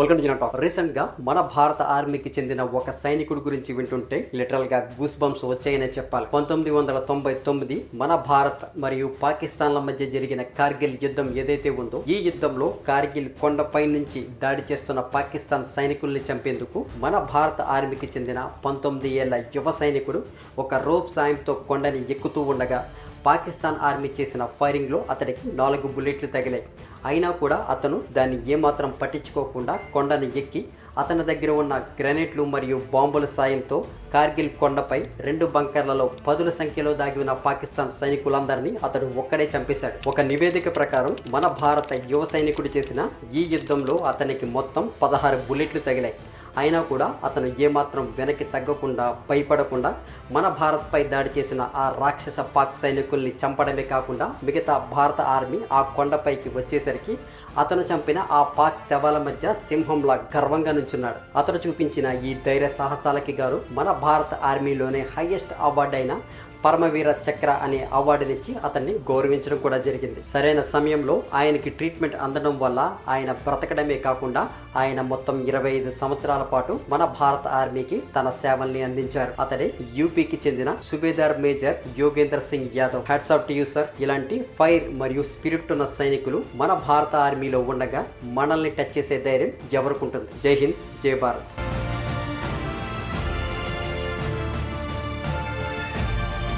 Welcome to talk రీసెంట్గా మన భారత ఆర్మీకి చెందిన ఒక సైనికుడి గురించి వింటుంటే లిటరల్గా గూస్ బంప్స్ వచ్చాయనే చెప్పాలి. పంతొమ్మిది వందల తొంభై తొమ్మిది మన భారత్ మరియు పాకిస్తాన్ల మధ్య జరిగిన కార్గిల్ యుద్ధం ఏదైతే ఉందో ఈ యుద్ధంలో కార్గిల్ కొండపై నుంచి దాడి చేస్తున్న పాకిస్తాన్ సైనికుల్ని చంపేందుకు మన భారత ఆర్మీకి చెందిన పంతొమ్మిది ఏళ్ళ యువ సైనికుడు ఒక రోప్ సాయంతో కొండని ఎక్కుతూ ఉండగా పాకిస్తాన్ ఆర్మీ చేసిన ఫైరింగ్లో అతడికి నాలుగు బుల్లెట్లు తగిలాయి. అయినా కూడా అతను దాన్ని ఏమాత్రం పట్టించుకోకుండా కొండను ఎక్కి అతని దగ్గర ఉన్న గ్రెనేట్లు మరియు బాంబుల సాయంతో కార్గిల్ కొండపై రెండు బంకర్లలో పదుల సంఖ్యలో దాగి ఉన్న పాకిస్తాన్ సైనికులందరినీ అతడు ఒక్కడే చంపేశాడు. ఒక నివేదిక ప్రకారం మన భారత యువ సైనికుడు చేసిన ఈ యుద్ధంలో అతనికి మొత్తం పదహారు బుల్లెట్లు తగిలాయి. అయినా కూడా అతను ఏమాత్రం వెనక్కి తగ్గకుండా భయపడకుండా మన భారత్పై దాడి చేసిన ఆ రాక్షస పాక్ సైనికుల్ని చంపడమే కాకుండా మిగతా భారత ఆర్మీ ఆ కొండపైకి వచ్చేసరికి అతను చంపిన ఆ పాక్ శవాల మధ్య సింహంలా గర్వంగా నుంచున్నాడు. అతను చూపించిన ఈ ధైర్య సాహసాలకి గారు మన భారత ఆర్మీలోనే హైయెస్ట్ అవార్డు అయిన పరమవీర చక్ర అనే అవార్డునిచ్చి అతన్ని గౌరవించడం కూడా జరిగింది. సరైన సమయంలో ఆయనకి ట్రీట్మెంట్ అందడం వల్ల ఆయన బ్రతకడమే కాకుండా ఆయన మొత్తం ఇరవై ఐదు సంవత్సరాల పాటు మన భారత ఆర్మీకి తన సేవల్ని అందించారు. అతడే యూపీకి చెందిన Subedar major Yogendra Singh Yadav. Hats off to you sir ఇలాంటి ఫైర్ మరియు స్పిరిట్ ఉన్న సైనికులు మన భారత ఆర్మీలో ఉండగా మనల్ని టచ్ చేసే ధైర్యం ఎవరుకుంటుంది? జై హింద్ జై భారత్.